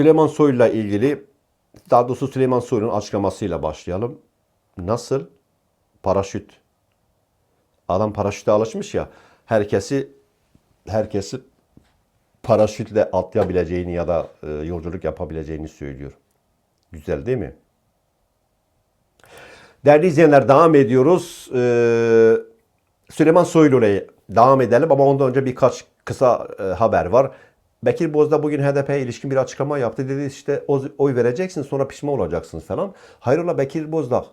Süleyman Soylu'yla ilgili daha doğrusu Süleyman Soylu'nun açıklamasıyla başlayalım. Nasıl? Paraşüt. Adam paraşüte alışmış ya. Herkesi herkesi paraşütle atlayabileceğini ya da e, yolculuk yapabileceğini söylüyor. Güzel değil mi? Değerli izleyenler devam ediyoruz. Ee, Süleyman Soylu'ya devam edelim ama ondan önce birkaç kısa e, haber var. Bekir Bozdağ bugün HDP'ye ilişkin bir açıklama yaptı. Dedi işte oy vereceksin sonra pişman olacaksınız falan. Hayrola Bekir Bozdağ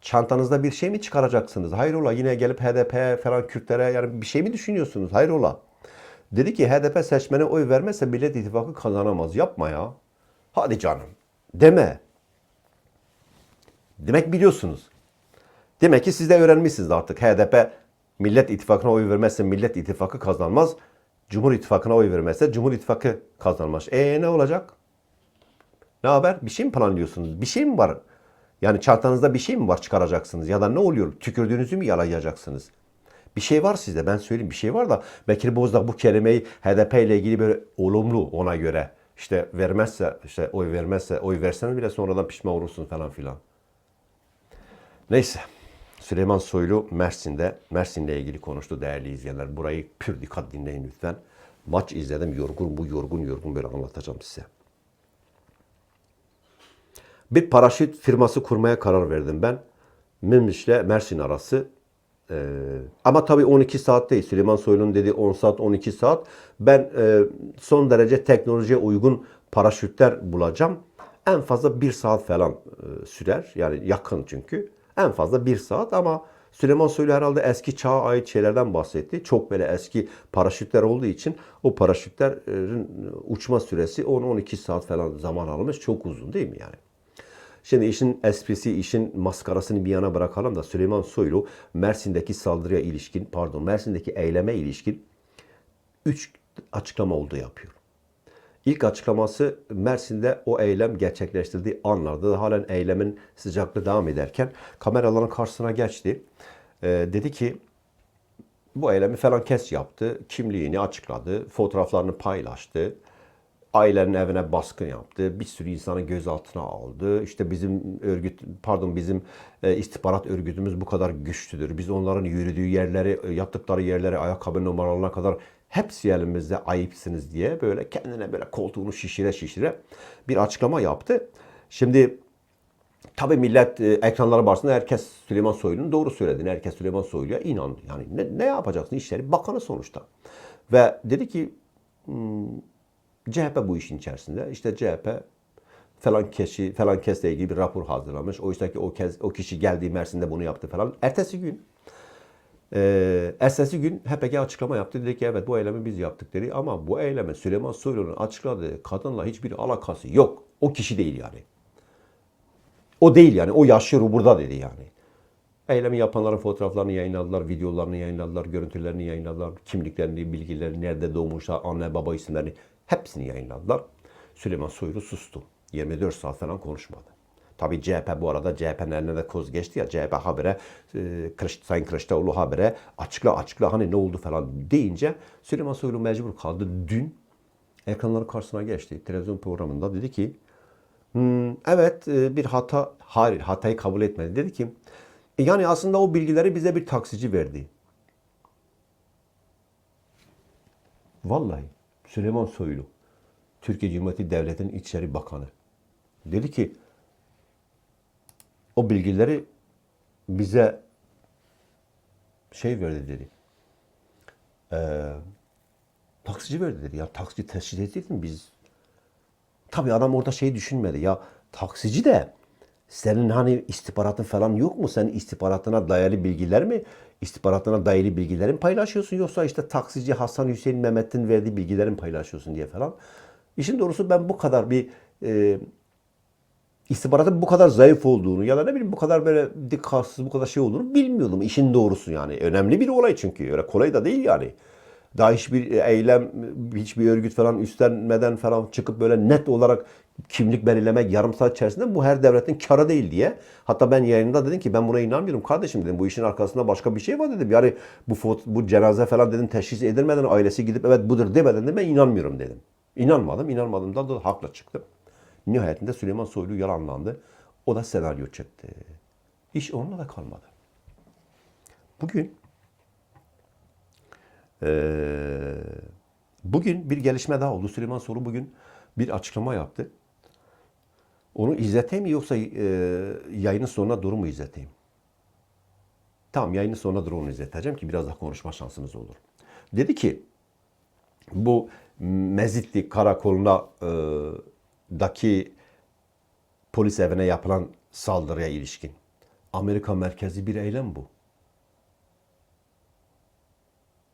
çantanızda bir şey mi çıkaracaksınız? Hayrola yine gelip HDP falan Kürtlere yani bir şey mi düşünüyorsunuz? Hayrola? Dedi ki HDP seçmene oy vermezse Millet İttifakı kazanamaz. Yapma ya. Hadi canım. Deme. Demek biliyorsunuz. Demek ki siz de öğrenmişsiniz artık. HDP Millet İttifakı'na oy vermezse Millet İttifakı kazanmaz. Cumhur İttifakı'na oy vermezse Cumhur İttifakı kazanmaz. E ne olacak? Ne haber? Bir şey mi planlıyorsunuz? Bir şey mi var? Yani çantanızda bir şey mi var çıkaracaksınız? Ya da ne oluyor? Tükürdüğünüzü mü yalayacaksınız? Bir şey var sizde ben söyleyeyim bir şey var da Bekir Bozdağ bu kelimeyi HDP ile ilgili böyle olumlu ona göre işte vermezse işte oy vermezse oy verseniz bile sonradan pişman olursun falan filan. Neyse. Süleyman Soylu Mersin'de, Mersin'le ilgili konuştu değerli izleyenler. Burayı pür dikkat dinleyin lütfen. Maç izledim yorgun bu yorgun yorgun böyle anlatacağım size. Bir paraşüt firması kurmaya karar verdim ben. Münbiş ile Mersin arası. Ee, ama tabii 12 saat değil. Süleyman Soylu'nun dediği 10 saat, 12 saat. Ben e, son derece teknolojiye uygun paraşütler bulacağım. En fazla 1 saat falan e, sürer. Yani yakın çünkü. En fazla 1 saat ama Süleyman Soylu herhalde eski çağa ait şeylerden bahsetti. Çok böyle eski paraşütler olduğu için o paraşütlerin uçma süresi 10-12 saat falan zaman almış. Çok uzun değil mi yani? Şimdi işin esprisi, işin maskarasını bir yana bırakalım da Süleyman Soylu Mersin'deki saldırıya ilişkin, pardon Mersin'deki eyleme ilişkin 3 açıklama olduğu yapıyor. İlk açıklaması Mersin'de o eylem gerçekleştirdiği anlarda da halen eylemin sıcaklığı devam ederken kameraların karşısına geçti. Ee, dedi ki bu eylemi falan kes yaptı. Kimliğini açıkladı. Fotoğraflarını paylaştı. Ailenin evine baskın yaptı. Bir sürü insanı gözaltına aldı. İşte bizim örgüt, pardon bizim e, istihbarat örgütümüz bu kadar güçlüdür. Biz onların yürüdüğü yerleri, e, yattıkları yerleri, ayakkabı numaralarına kadar hepsi elimizde ayıpsınız diye böyle kendine böyle koltuğunu şişire şişire bir açıklama yaptı. Şimdi Tabii millet e, ekranları başında herkes Süleyman Soylu'nun doğru söylediğini, herkes Süleyman Soylu'ya inandı. Yani ne, ne yapacaksın işleri? Bakanı sonuçta. Ve dedi ki hmm, CHP bu işin içerisinde. İşte CHP falan kişi falan kesle ilgili bir rapor hazırlamış. Oysa ki o, kez, o kişi geldiği Mersin'de bunu yaptı falan. Ertesi gün ee, ertesi gün HPG açıklama yaptı. Dedi ki evet bu eylemi biz yaptık dedi. Ama bu eylemin Süleyman Soylu'nun açıkladığı kadınla hiçbir alakası yok. O kişi değil yani. O değil yani. O yaşıyor burada dedi yani. Eylemi yapanların fotoğraflarını yayınladılar, videolarını yayınladılar, görüntülerini yayınladılar, kimliklerini, bilgilerini, nerede doğmuşlar, anne baba isimlerini hepsini yayınladılar. Süleyman Soylu sustu. 24 saat falan konuşmadı. Tabii CHP bu arada CHP'nin eline de koz geçti ya CHP habere, e, Kılıç, Sayın Kılıçdaroğlu habere açıkla açıkla hani ne oldu falan deyince Süleyman Soylu mecbur kaldı. Dün ekranların karşısına geçti. Televizyon programında dedi ki Hmm, evet e, bir hata, hayır hatayı kabul etmedi. Dedi ki "E, yani aslında o bilgileri bize bir taksici verdi. Vallahi Süleyman Soylu, Türkiye Cumhuriyeti Devleti'nin İçişleri Bakanı dedi ki o bilgileri bize şey verdi dedi. Ee, taksici verdi dedi. Ya taksici teşhis ettiydin biz Tabii adam orada şey düşünmedi ya taksici de senin hani istihbaratın falan yok mu? Sen istihbaratına dayalı bilgiler mi? istihbaratına dayalı bilgilerin paylaşıyorsun yoksa işte taksici Hasan Hüseyin Mehmet'in verdiği bilgilerin paylaşıyorsun diye falan. İşin doğrusu ben bu kadar bir e, istihbaratın bu kadar zayıf olduğunu ya da ne bileyim bu kadar böyle dikkatsiz bu kadar şey olduğunu bilmiyordum. İşin doğrusu yani. Önemli bir olay çünkü. Öyle kolay da değil yani. Daha hiçbir eylem, hiçbir örgüt falan üstlenmeden falan çıkıp böyle net olarak kimlik belirlemek yarım saat içerisinde bu her devletin karı değil diye. Hatta ben yayında dedim ki ben buna inanmıyorum kardeşim dedim. Bu işin arkasında başka bir şey var dedim. Yani bu foto, bu cenaze falan dedim teşhis edilmeden ailesi gidip evet budur demeden de ben inanmıyorum dedim. İnanmadım. İnanmadığımda da haklı çıktım. Nihayetinde Süleyman Soylu yalanlandı. O da senaryo çekti. İş onunla da kalmadı. Bugün eee, bugün bir gelişme daha oldu. Süleyman Soylu bugün bir açıklama yaptı. Onu izleteyim mi yoksa eee yayının sonuna doğru mu izleteyim? Tamam yayının sonuna doğru onu izleteceğim ki biraz daha konuşma şansımız olur. Dedi ki bu Mezitli karakoluna e, daki polis evine yapılan saldırıya ilişkin Amerika merkezi bir eylem bu.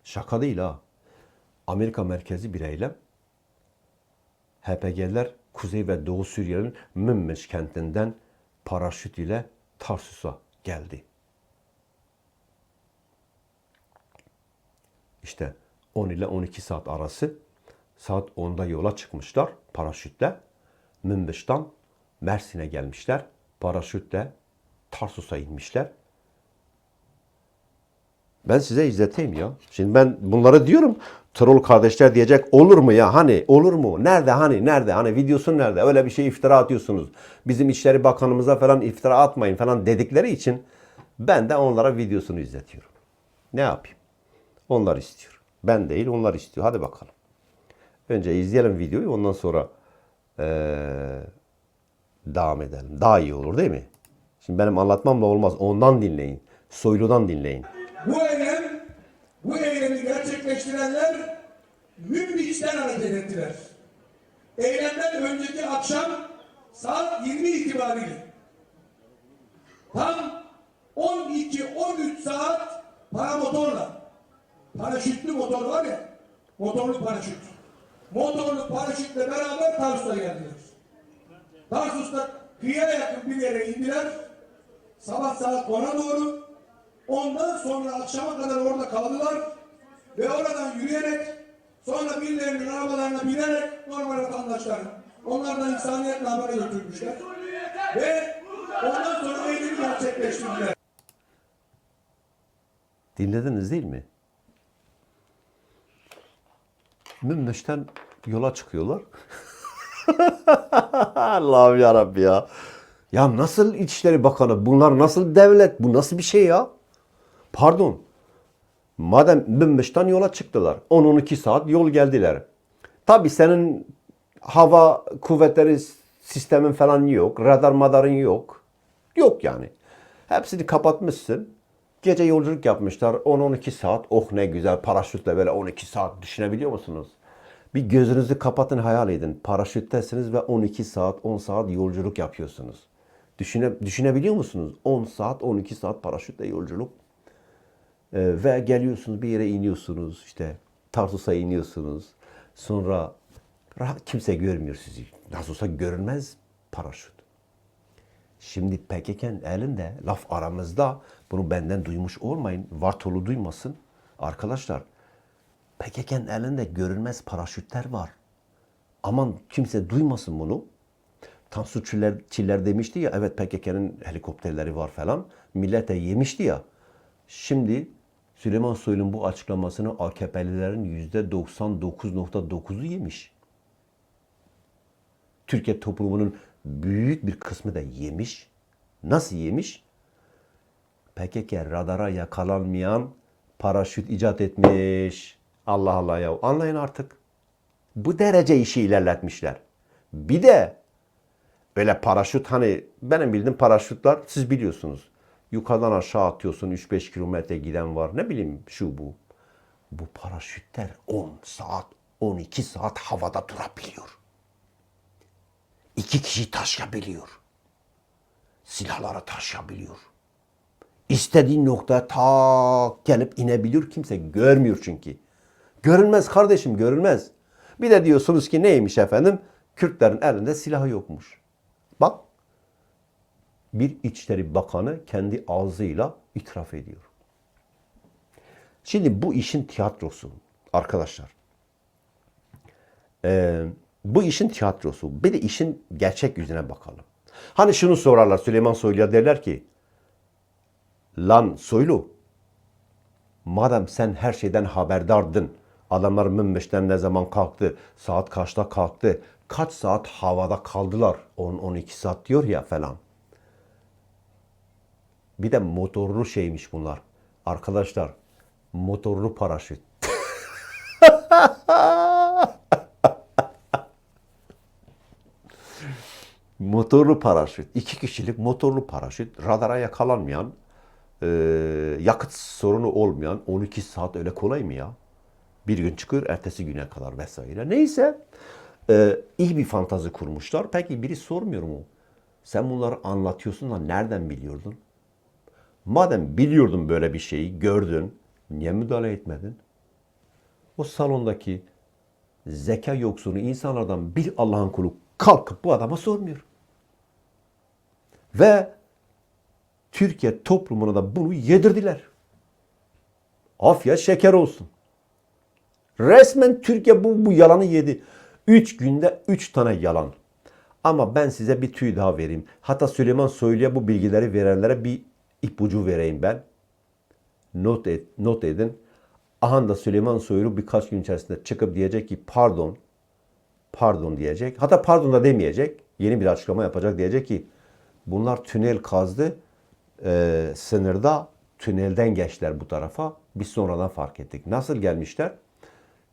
Şaka değil ha. Amerika merkezi bir eylem. HPG'ler Kuzey ve Doğu Suriye'nin Münmeş kentinden paraşüt ile Tarsus'a geldi. İşte 10 ile 12 saat arası saat 10'da yola çıkmışlar paraşütle. Münbiş'ten Mersin'e gelmişler. Paraşütle Tarsus'a inmişler. Ben size izleteyim ya. Şimdi ben bunları diyorum. Troll kardeşler diyecek olur mu ya hani olur mu? Nerede hani nerede hani videosu nerede? Öyle bir şey iftira atıyorsunuz. Bizim İçişleri Bakanımıza falan iftira atmayın falan dedikleri için ben de onlara videosunu izletiyorum. Ne yapayım? Onlar istiyor. Ben değil onlar istiyor. Hadi bakalım. Önce izleyelim videoyu ondan sonra eee, devam edelim. Daha iyi olur değil mi? Şimdi benim anlatmamla olmaz. Ondan dinleyin. Soyludan dinleyin. Bu eylem, bu eylemi gerçekleştirenler Münbiç'ten hareket ettiler. Eylemden önceki akşam saat 20 itibariyle tam 12-13 saat paramotorla paraşütlü motor var ya motorlu paraşüt motorlu paraşütle beraber Tarsus'a geldiler. Tarsus'ta kıyıya yakın bir yere indiler. Sabah saat 10'a doğru Ondan sonra akşama kadar orada kaldılar ve oradan yürüyerek sonra birilerinin arabalarına binerek normal vatandaşlar onlardan insaniyetle habere götürmüşler. Ve ondan sonra eylemi gerçekleştirdiler. Dinlediniz değil mi? Münmeş'ten yola çıkıyorlar. Allah'ım yarabbim ya. Ya nasıl İçişleri Bakanı? Bunlar nasıl devlet? Bu nasıl bir şey ya? Pardon. Madem Münmeş'ten yola çıktılar. 10-12 saat yol geldiler. Tabi senin hava kuvvetleri sistemin falan yok. Radar madarın yok. Yok yani. Hepsini kapatmışsın. Gece yolculuk yapmışlar 10-12 saat. Oh ne güzel paraşütle böyle 12 saat düşünebiliyor musunuz? Bir gözünüzü kapatın hayal edin. Paraşüttesiniz ve 12 saat 10 saat yolculuk yapıyorsunuz. Düşüne, düşünebiliyor musunuz? 10 saat 12 saat paraşütle yolculuk. Ee, ve geliyorsunuz bir yere iniyorsunuz işte Tarsus'a iniyorsunuz. Sonra rahat kimse görmüyor sizi. Nasıl olsa görünmez paraşüt. Şimdi PKK'nın elinde laf aramızda bunu benden duymuş olmayın. Vartolu duymasın. Arkadaşlar PKK'nın elinde görünmez paraşütler var. Aman kimse duymasın bunu. Tansu Çiller, Çiller demişti ya evet PKK'nın helikopterleri var falan. Millete yemişti ya. Şimdi Süleyman Soylu'nun bu açıklamasını AKP'lilerin %99.9'u yemiş. Türkiye toplumunun büyük bir kısmı da yemiş. Nasıl yemiş? PKK radara yakalanmayan paraşüt icat etmiş. Allah Allah ya. Anlayın artık. Bu derece işi ilerletmişler. Bir de öyle paraşüt hani benim bildiğim paraşütler siz biliyorsunuz. Yukarıdan aşağı atıyorsun 3-5 kilometre giden var. Ne bileyim şu bu. Bu paraşütler 10 saat 12 saat havada durabiliyor. İki kişi taşıyabiliyor. Silahları taşıyabiliyor. İstediğin noktaya tak gelip inebiliyor. Kimse görmüyor çünkü. Görünmez kardeşim görünmez. Bir de diyorsunuz ki neymiş efendim? Kürtlerin elinde silahı yokmuş. Bak bir İçişleri Bakanı kendi ağzıyla itiraf ediyor. Şimdi bu işin tiyatrosu arkadaşlar. Ee, bu işin tiyatrosu. Bir de işin gerçek yüzüne bakalım. Hani şunu sorarlar Süleyman Soylu'ya derler ki Lan Soylu madem sen her şeyden haberdardın Adamlar Münbeş'ten ne zaman kalktı? Saat kaçta kalktı? Kaç saat havada kaldılar? 10-12 saat diyor ya falan. Bir de motorlu şeymiş bunlar. Arkadaşlar motorlu paraşüt. motorlu paraşüt. iki kişilik motorlu paraşüt. Radara yakalanmayan, e, yakıt sorunu olmayan 12 saat öyle kolay mı ya? Bir gün çıkıyor, ertesi güne kadar vesaire. Neyse, e, iyi bir fantazi kurmuşlar. Peki biri sormuyor mu? Sen bunları anlatıyorsun da nereden biliyordun? Madem biliyordun böyle bir şeyi, gördün, niye müdahale etmedin? O salondaki zeka yoksunu insanlardan bir Allah'ın kulu kalkıp bu adama sormuyor. Ve Türkiye toplumuna da bunu yedirdiler. Afiyet şeker olsun. Resmen Türkiye bu, bu yalanı yedi. Üç günde üç tane yalan. Ama ben size bir tüy daha vereyim. Hatta Süleyman Soylu'ya bu bilgileri verenlere bir ipucu vereyim ben. Not, et, not edin. Aha da Süleyman Soylu birkaç gün içerisinde çıkıp diyecek ki pardon, pardon diyecek. Hatta pardon da demeyecek. Yeni bir açıklama yapacak. Diyecek ki bunlar tünel kazdı. Ee, sınırda tünelden geçtiler bu tarafa. Biz sonradan fark ettik. Nasıl gelmişler?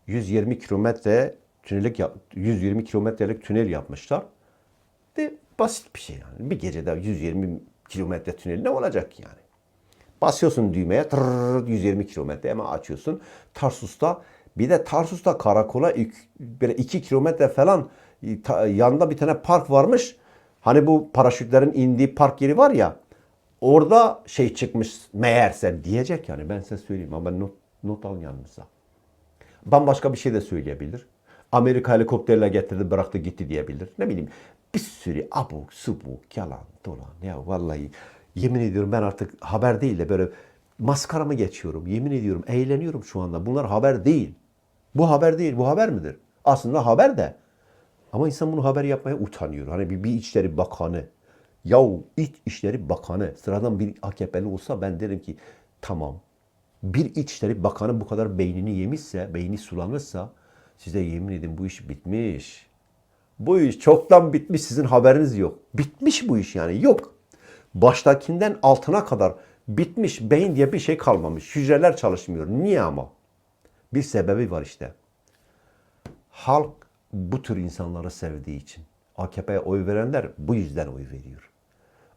120 kilometre tünelik yap- 120 kilometrelik tünel yapmışlar. De basit bir şey yani. Bir gecede 120 kilometre tünel ne olacak yani? Basıyorsun düğmeye tırrrr, 120 kilometre hemen açıyorsun. Tarsus'ta bir de Tarsus'ta karakola böyle 2 kilometre falan e, yanında bir tane park varmış. Hani bu paraşütlerin indiği park yeri var ya orada şey çıkmış meğerse diyecek yani ben size söyleyeyim ama not, not al yanınıza. Bambaşka bir şey de söyleyebilir. Amerika helikopterle getirdi bıraktı gitti diyebilir. Ne bileyim bir sürü abuk subuk yalan dolan ya vallahi yemin ediyorum ben artık haber değil de böyle maskaramı geçiyorum. Yemin ediyorum eğleniyorum şu anda. Bunlar haber değil. Bu haber değil. Bu haber midir? Aslında haber de. Ama insan bunu haber yapmaya utanıyor. Hani bir, bir İçişleri Bakanı, yahu İç İşleri Bakanı, sıradan bir AKP'li olsa ben derim ki tamam. Bir İçişleri Bakanı bu kadar beynini yemişse, beyni sulanırsa size yemin edin bu iş bitmiş. Bu iş çoktan bitmiş sizin haberiniz yok. Bitmiş bu iş yani yok. Baştakinden altına kadar bitmiş beyin diye bir şey kalmamış. Hücreler çalışmıyor. Niye ama? Bir sebebi var işte. Halk bu tür insanları sevdiği için. AKP'ye oy verenler bu yüzden oy veriyor.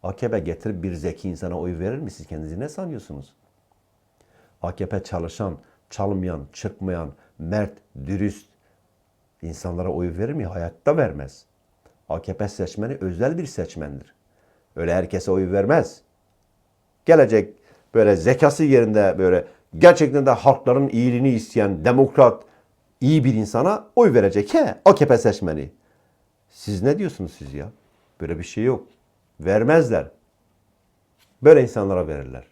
AKP getirip bir zeki insana oy verir mi? Siz kendinizi ne sanıyorsunuz? AKP çalışan, çalmayan, çırpmayan, mert, dürüst insanlara oy verir mi? Hayatta vermez. AKP seçmeni özel bir seçmendir. Öyle herkese oy vermez. Gelecek böyle zekası yerinde böyle gerçekten de halkların iyiliğini isteyen demokrat, iyi bir insana oy verecek. He, AKP seçmeni. Siz ne diyorsunuz siz ya? Böyle bir şey yok. Vermezler. Böyle insanlara verirler.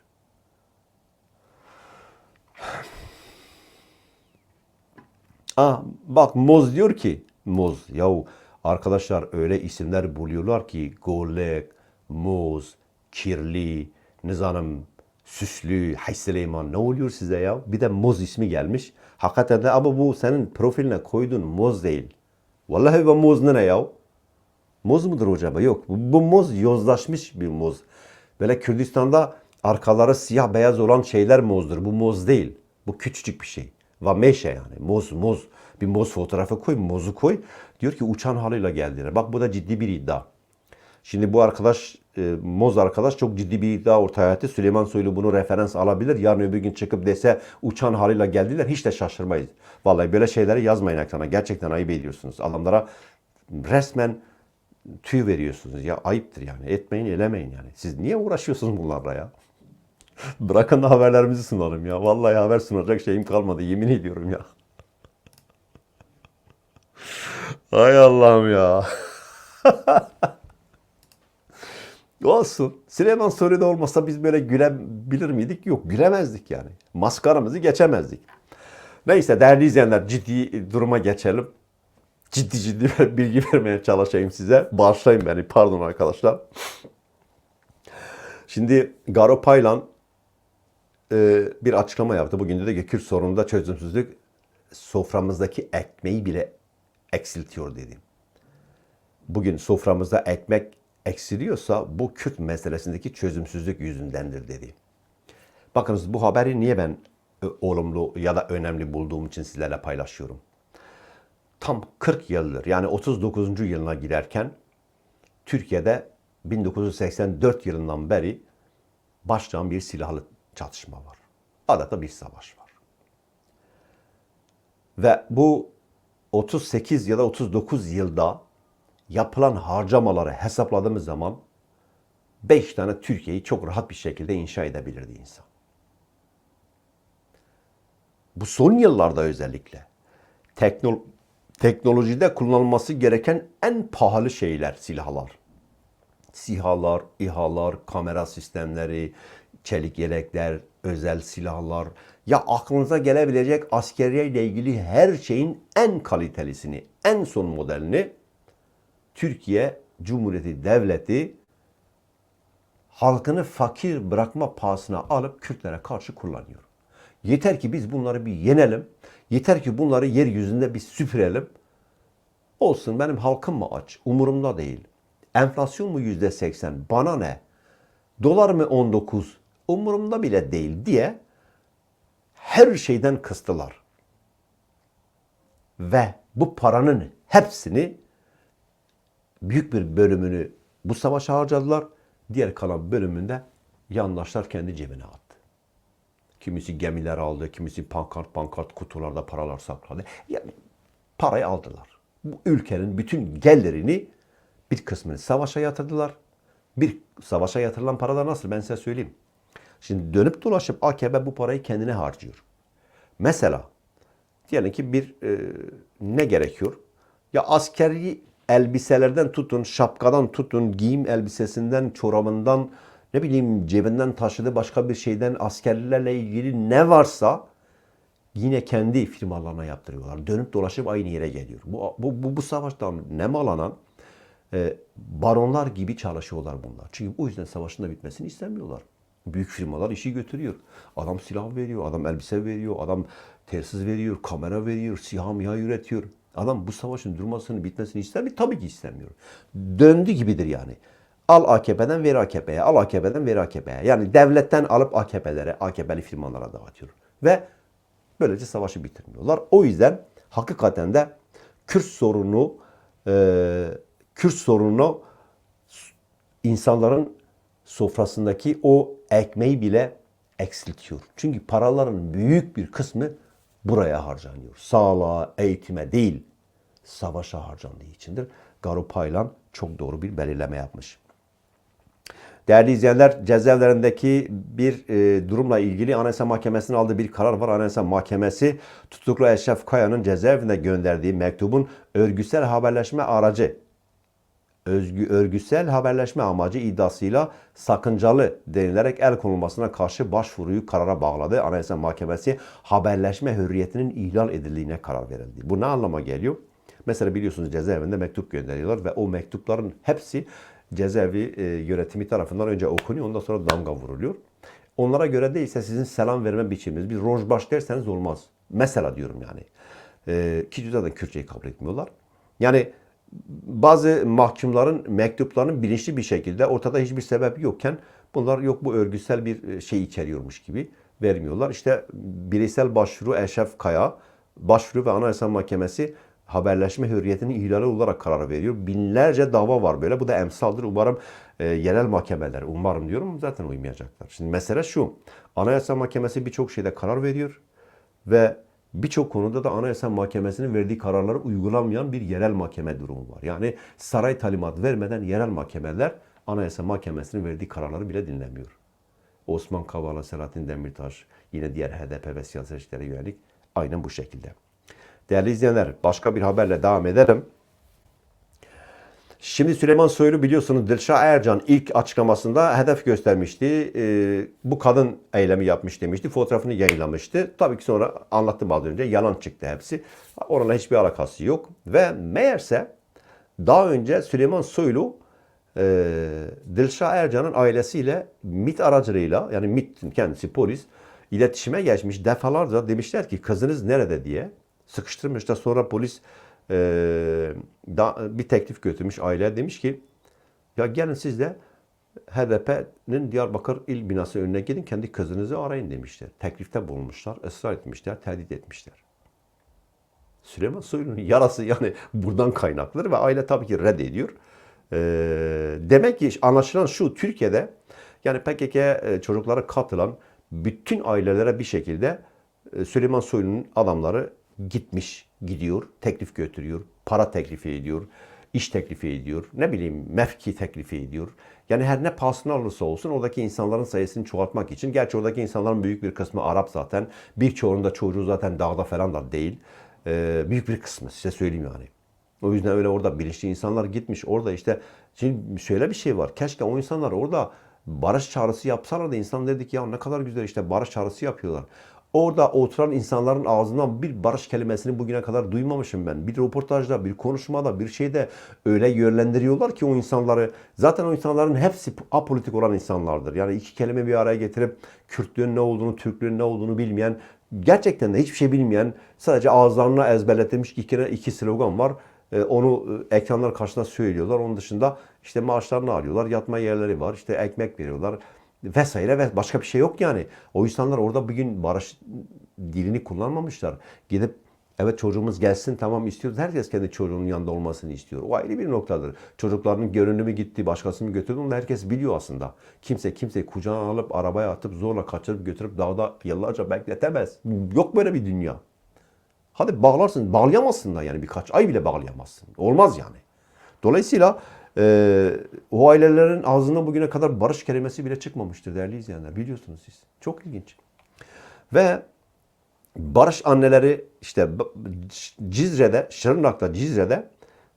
Aa, bak Moz diyor ki Moz yahu arkadaşlar öyle isimler buluyorlar ki Golek, Moz, Kirli, Nizanım, Süslü, Hay Süleyman ne oluyor size ya? Bir de Moz ismi gelmiş. Hakikaten de ama bu senin profiline koyduğun Moz değil. Vallahi bu Moz ne ya? Moz mudur acaba? Yok. Bu, bu moz yozlaşmış bir moz. Böyle Kürdistan'da arkaları siyah beyaz olan şeyler mozdur. Bu moz değil. Bu küçücük bir şey. Vameşe yani. Moz, moz. Bir moz fotoğrafı koy, mozu koy. Diyor ki uçan halıyla geldiler. Bak bu da ciddi bir iddia. Şimdi bu arkadaş, e, Moz arkadaş çok ciddi bir iddia ortaya attı. Süleyman Soylu bunu referans alabilir. Yarın öbür gün çıkıp dese uçan halıyla geldiler. Hiç de şaşırmayız. Vallahi böyle şeyleri yazmayın ekrana. Gerçekten ayıp ediyorsunuz. Adamlara resmen tüy veriyorsunuz ya ayıptır yani. Etmeyin, elemeyin yani. Siz niye uğraşıyorsunuz bunlarla ya? Bırakın da haberlerimizi sunalım ya. Vallahi haber sunacak şeyim kalmadı. Yemin ediyorum ya. Hay Allah'ım ya. Olsun. Süleyman Soylu'da olmasa biz böyle gülebilir miydik? Yok gülemezdik yani. Maskaramızı geçemezdik. Neyse değerli izleyenler ciddi duruma geçelim. Ciddi ciddi bilgi vermeye çalışayım size. Bağışlayın beni pardon arkadaşlar. Şimdi Garo Paylan e, bir açıklama yaptı. Bugün de Kürt sorununda çözümsüzlük soframızdaki ekmeği bile eksiltiyor dedi. Bugün soframızda ekmek eksiliyorsa bu Kürt meselesindeki çözümsüzlük yüzündendir dedi. Bakınız bu haberi niye ben e, olumlu ya da önemli bulduğum için sizlerle paylaşıyorum. Tam 40 yıldır yani 39. yılına girerken Türkiye'de 1984 yılından beri başlayan bir silahlı çatışma var. Adeta bir savaş var. Ve bu 38 ya da 39 yılda yapılan harcamaları hesapladığımız zaman 5 tane Türkiye'yi çok rahat bir şekilde inşa edebilirdi insan. Bu son yıllarda özellikle teknol teknolojide kullanılması gereken en pahalı şeyler silahlar. SİHA'lar, İHA'lar, kamera sistemleri, çelik yelekler, özel silahlar ya aklınıza gelebilecek askeriye ile ilgili her şeyin en kalitelisini, en son modelini Türkiye Cumhuriyeti Devleti halkını fakir bırakma pahasına alıp Kürtlere karşı kullanıyor. Yeter ki biz bunları bir yenelim. Yeter ki bunları yeryüzünde bir süpürelim. Olsun benim halkım mı aç? Umurumda değil. Enflasyon mu yüzde seksen? Bana ne? Dolar mı 19? Umurumda bile değil diye her şeyden kıstılar. Ve bu paranın hepsini büyük bir bölümünü bu savaşa harcadılar. Diğer kalan bölümünde yandaşlar kendi cebine attı. Kimisi gemiler aldı, kimisi pankart pankart kutularda paralar sakladı. Yani parayı aldılar. Bu ülkenin bütün gelirini bir kısmını savaşa yatırdılar. Bir savaşa yatırılan paralar nasıl ben size söyleyeyim. Şimdi dönüp dolaşıp AKP bu parayı kendine harcıyor. Mesela diyelim ki bir e, ne gerekiyor? Ya askeri elbiselerden tutun, şapkadan tutun, giyim elbisesinden, çorabından, ne bileyim cebinden taşıdığı başka bir şeyden askerlerle ilgili ne varsa yine kendi firmalarına yaptırıyorlar. Dönüp dolaşıp aynı yere geliyor. Bu, bu, bu, bu savaştan nemalanan e, baronlar gibi çalışıyorlar bunlar. Çünkü o yüzden savaşın da bitmesini istemiyorlar. Büyük firmalar işi götürüyor. Adam silah veriyor, adam elbise veriyor, adam telsiz veriyor, kamera veriyor, silah miha üretiyor. Adam bu savaşın durmasını, bitmesini ister mi? Tabii ki istemiyor. Döndü gibidir yani. Al AKP'den ver AKP'ye, al AKP'den ver AKP'ye. Yani devletten alıp AKP'lere, AKP'li firmalara dağıtıyor. Ve böylece savaşı bitirmiyorlar. O yüzden hakikaten de Kürt sorunu, e, Kürt sorunu insanların sofrasındaki o ekmeği bile eksiltiyor. Çünkü paraların büyük bir kısmı buraya harcanıyor. Sağlığa, eğitime değil, savaşa harcandığı içindir. Garo Paylan çok doğru bir belirleme yapmış. Değerli izleyenler, cezaevlerindeki bir e, durumla ilgili Anayasa Mahkemesi'nin aldığı bir karar var. Anayasa Mahkemesi tutuklu Eşref Kaya'nın cezaevine gönderdiği mektubun örgüsel haberleşme aracı özgü, örgüsel haberleşme amacı iddiasıyla sakıncalı denilerek el konulmasına karşı başvuruyu karara bağladı. Anayasa Mahkemesi haberleşme hürriyetinin ihlal edildiğine karar verildi. Bu ne anlama geliyor? Mesela biliyorsunuz cezaevinde mektup gönderiyorlar ve o mektupların hepsi cezaevi e, yönetimi tarafından önce okunuyor ondan sonra damga vuruluyor. Onlara göre değilse sizin selam verme biçiminiz bir rojbaş derseniz olmaz. Mesela diyorum yani. E, ki zaten Kürtçeyi kabul etmiyorlar. Yani bazı mahkumların mektuplarının bilinçli bir şekilde ortada hiçbir sebep yokken bunlar yok bu örgütsel bir şey içeriyormuş gibi vermiyorlar. İşte bireysel başvuru Eşref Kaya başvuru ve Anayasa Mahkemesi haberleşme hürriyetinin ihlali olarak karar veriyor. Binlerce dava var böyle. Bu da emsaldır. Umarım e, yerel mahkemeler, umarım diyorum zaten uymayacaklar. Şimdi mesele şu. Anayasa Mahkemesi birçok şeyde karar veriyor ve birçok konuda da Anayasa Mahkemesi'nin verdiği kararları uygulamayan bir yerel mahkeme durumu var. Yani saray talimat vermeden yerel mahkemeler Anayasa Mahkemesi'nin verdiği kararları bile dinlemiyor. Osman Kavala, Selahattin Demirtaş, yine diğer HDP ve siyasetçilere yönelik aynen bu şekilde. Değerli izleyenler, başka bir haberle devam edelim. Şimdi Süleyman Soylu biliyorsunuz Dilşah Ercan ilk açıklamasında hedef göstermişti. Ee, bu kadın eylemi yapmış demişti. Fotoğrafını yayınlamıştı. Tabii ki sonra anlattım az önce yalan çıktı hepsi. Onunla hiçbir alakası yok. Ve meğerse daha önce Süleyman Soylu e, Dilşah Ercan'ın ailesiyle MIT aracılığıyla yani MIT'in kendisi polis iletişime geçmiş defalarca demişler ki kızınız nerede diye Sıkıştırmışlar. Sonra polis e, da, bir teklif götürmüş aileye. Demiş ki ya gelin siz de HDP'nin Diyarbakır il binası önüne gidin kendi kızınızı arayın demişler. Teklifte bulunmuşlar, ısrar etmişler, tehdit etmişler. Süleyman Soylu'nun yarası yani buradan kaynaklıdır ve aile tabii ki reddediyor. Ee, demek ki anlaşılan şu Türkiye'de yani PKK'ya e, çocuklara katılan bütün ailelere bir şekilde e, Süleyman Soylu'nun adamları gitmiş, gidiyor, teklif götürüyor, para teklifi ediyor, iş teklifi ediyor, ne bileyim mevki teklifi ediyor. Yani her ne pahasına olursa olsun oradaki insanların sayısını çoğaltmak için. Gerçi oradaki insanların büyük bir kısmı Arap zaten. Birçoğunun da çocuğu zaten dağda falan da değil. Ee, büyük bir kısmı size söyleyeyim yani. O yüzden öyle orada bilinçli insanlar gitmiş. Orada işte şimdi şöyle bir şey var. Keşke o insanlar orada barış çağrısı yapsalar da insan dedik ya ne kadar güzel işte barış çağrısı yapıyorlar. Orada oturan insanların ağzından bir barış kelimesini bugüne kadar duymamışım ben. Bir röportajda, bir konuşmada, bir şeyde öyle yönlendiriyorlar ki o insanları. Zaten o insanların hepsi apolitik olan insanlardır. Yani iki kelime bir araya getirip Kürtlüğün ne olduğunu, Türklüğün ne olduğunu bilmeyen, gerçekten de hiçbir şey bilmeyen, sadece ağızlarına ezberletilmiş iki, iki slogan var. Ee, Onu e, ekranlar karşısında söylüyorlar. Onun dışında işte maaşlarını alıyorlar, yatma yerleri var, işte ekmek veriyorlar vesaire ve başka bir şey yok yani. O insanlar orada bugün barış dilini kullanmamışlar. Gidip evet çocuğumuz gelsin tamam istiyoruz. Herkes kendi çocuğunun yanında olmasını istiyor. O ayrı bir noktadır. Çocuklarının görünümü gitti, başkasını götürdü. Onu herkes biliyor aslında. Kimse kimseyi kucağına alıp arabaya atıp zorla kaçırıp götürüp dağda yıllarca bekletemez. Yok böyle bir dünya. Hadi bağlarsın, bağlayamazsın da yani birkaç ay bile bağlayamazsın. Olmaz yani. Dolayısıyla e, o ailelerin ağzından bugüne kadar barış kelimesi bile çıkmamıştır değerli izleyenler. Biliyorsunuz siz. Çok ilginç. Ve barış anneleri işte Cizre'de, Şırnak'ta Cizre'de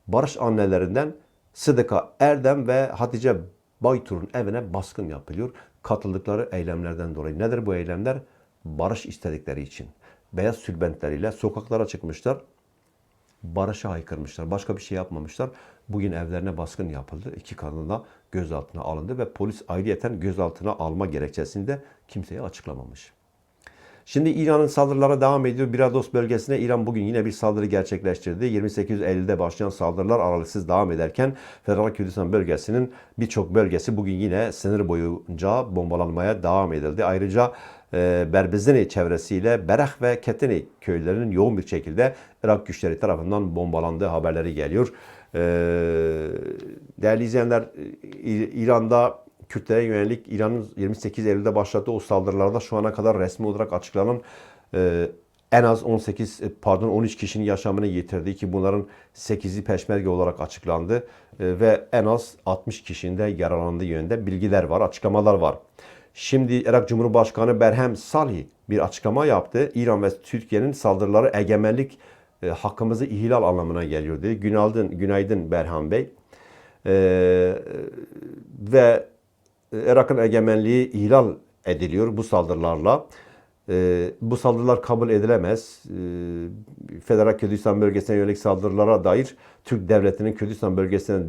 barış annelerinden Sıdıka Erdem ve Hatice Baytur'un evine baskın yapılıyor. Katıldıkları eylemlerden dolayı. Nedir bu eylemler? Barış istedikleri için. Beyaz sülbentleriyle sokaklara çıkmışlar barışa haykırmışlar. Başka bir şey yapmamışlar. Bugün evlerine baskın yapıldı. İki kadın da gözaltına alındı ve polis ayrıyeten gözaltına alma gerekçesini de kimseye açıklamamış. Şimdi İran'ın saldırılara devam ediyor. Birados bölgesine İran bugün yine bir saldırı gerçekleştirdi. 28 Eylül'de başlayan saldırılar aralıksız devam ederken Federal Kürdistan bölgesinin birçok bölgesi bugün yine sınır boyunca bombalanmaya devam edildi. Ayrıca e, Berbezini çevresiyle Berah ve Keteni köylerinin yoğun bir şekilde Irak güçleri tarafından bombalandığı haberleri geliyor. E, değerli izleyenler, İran'da Kürtlere yönelik İran'ın 28 Eylül'de başlattığı o saldırılarda şu ana kadar resmi olarak açıklanan e, en az 18 e, pardon 13 kişinin yaşamını yitirdiği ki bunların 8'i peşmerge olarak açıklandı E, ve en az 60 kişinin de yaralandığı yönde bilgiler var, açıklamalar var. Şimdi Irak Cumhurbaşkanı Berhem Salih bir açıklama yaptı. İran ve Türkiye'nin saldırıları egemenlik e, hakkımızı ihlal anlamına geliyor dedi. Günaydın, günaydın Berhan Bey. E, ve Irak'ın egemenliği ihlal ediliyor bu saldırılarla. Ee, bu saldırılar kabul edilemez. Ee, Federal Kürdistan bölgesine yönelik saldırılara dair Türk devletinin Kürdistan bölgesine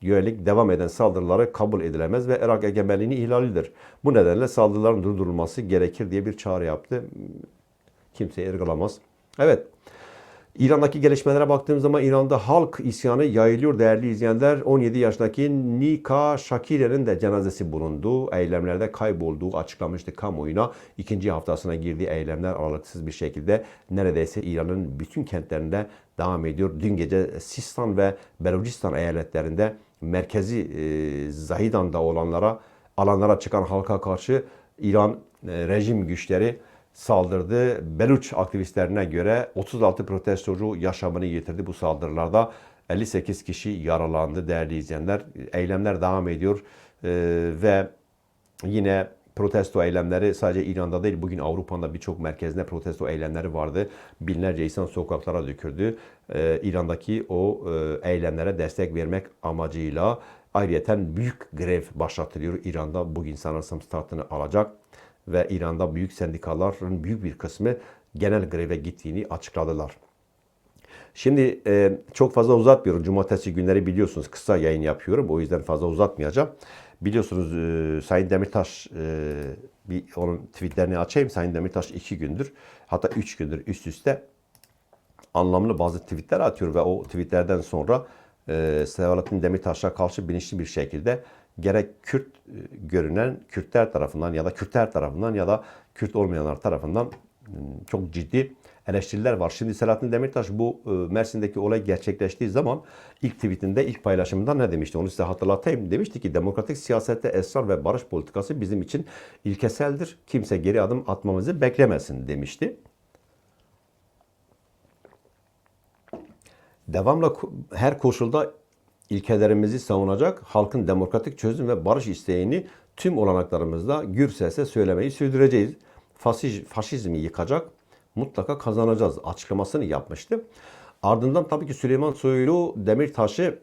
yönelik devam eden saldırıları kabul edilemez ve Irak egemenliğini ihlalidir. Bu nedenle saldırıların durdurulması gerekir diye bir çağrı yaptı. Kimse ırgalamaz. Evet. İran'daki gelişmelere baktığım zaman İran'da halk isyanı yayılıyor değerli izleyenler. 17 yaşındaki Nika Shakire'nin de cenazesi bulundu. Eylemlerde kaybolduğu açıklamıştı kamuoyuna. İkinci haftasına girdiği eylemler aralıksız bir şekilde neredeyse İran'ın bütün kentlerinde devam ediyor. Dün gece Sistan ve Belucistan eyaletlerinde merkezi e, Zahidan'da olanlara alanlara çıkan halka karşı İran e, rejim güçleri saldırdı. Beluç aktivistlerine göre 36 protestocu yaşamını yitirdi bu saldırılarda. 58 kişi yaralandı değerli izleyenler. Eylemler devam ediyor Ee, ve yine protesto eylemleri sadece İran'da değil bugün Avrupa'da birçok merkezinde protesto eylemleri vardı. Binlerce insan sokaklara döküldü. Ee, İran'daki o e, eylemlere destek vermek amacıyla ayrıyeten büyük grev başlatılıyor. İran'da bugün sanırsam startını alacak ve İran'da büyük sendikaların büyük bir kısmı genel greve gittiğini açıkladılar. Şimdi e, çok fazla uzatmıyorum. Cumartesi günleri biliyorsunuz kısa yayın yapıyorum. O yüzden fazla uzatmayacağım. Biliyorsunuz e, Sayın Demirtaş e, bir onun tweetlerini açayım. Sayın Demirtaş iki gündür hatta üç gündür üst üste anlamlı bazı tweetler atıyor ve o tweetlerden sonra e, Selahattin Demirtaş'a karşı bilinçli bir şekilde gerek Kürt e, görünen Kürtler tarafından ya da Kürtler tarafından ya da Kürt olmayanlar tarafından m, çok ciddi eleştiriler var. Şimdi Selahattin Demirtaş bu e, Mersin'deki olay gerçekleştiği zaman ilk tweetinde, ilk paylaşımında ne demişti? Onu size hatırlatayım. Demişti ki demokratik siyasette esrar ve barış politikası bizim için ilkeseldir. Kimse geri adım atmamızı beklemesin demişti. Devamla her koşulda ilkelerimizi savunacak, halkın demokratik çözüm ve barış isteğini tüm olanaklarımızda gür sesle söylemeyi sürdüreceğiz. Fasiz, faşizmi yıkacak, mutlaka kazanacağız açıklamasını yapmıştı. Ardından tabii ki Süleyman Soylu Demirtaş'ı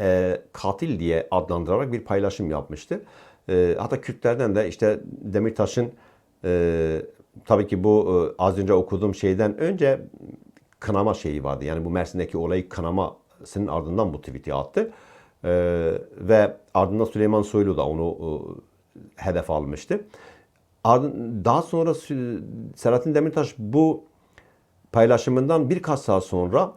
e, katil diye adlandırarak bir paylaşım yapmıştı. E, hatta Kürtlerden de işte Demirtaş'ın e, tabii ki bu e, az önce okuduğum şeyden önce kınama şeyi vardı. Yani bu Mersin'deki olayı kınamasının ardından bu tweet'i attı. E, ve ardından Süleyman Soylu da onu e, hedef almıştı. Daha sonra Selahattin Demirtaş bu paylaşımından birkaç saat sonra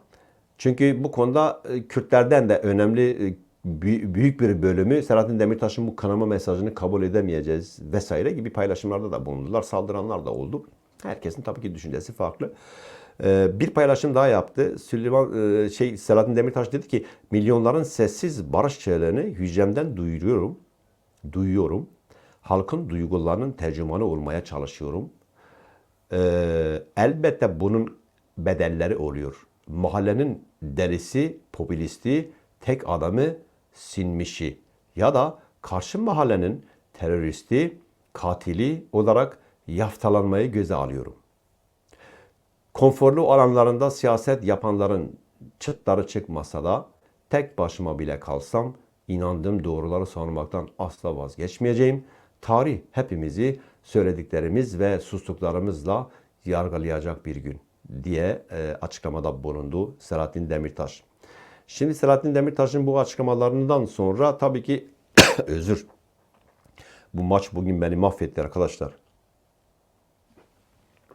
çünkü bu konuda e, Kürtlerden de önemli e, bü- büyük bir bölümü Selahattin Demirtaş'ın bu kanama mesajını kabul edemeyeceğiz vesaire gibi paylaşımlarda da bulundular. Saldıranlar da oldu. Herkesin tabii ki düşüncesi farklı. E, Bir paylaşım daha yaptı. Süleyman şey Selahattin Demirtaş dedi ki milyonların sessiz barış çığlığını hücremden duyuruyorum. Duyuyorum. Halkın duygularının tercümanı olmaya çalışıyorum. Ee, elbette bunun bedelleri oluyor. Mahallenin delisi, popülisti, tek adamı, sinmişi ya da karşı mahallenin teröristi, katili olarak yaftalanmayı göze alıyorum. Konforlu alanlarında siyaset yapanların çıtları çıkmasa da tek başıma bile kalsam inandığım doğruları savunmaktan asla vazgeçmeyeceğim. Tarih hepimizi söylediklerimiz ve sustuklarımızla yargılayacak bir gün diye e, açıklamada bulundu Selahattin Demirtaş. Şimdi Selahattin Demirtaş'ın bu açıklamalarından sonra tabii ki özür bu maç bugün beni mahvetti arkadaşlar.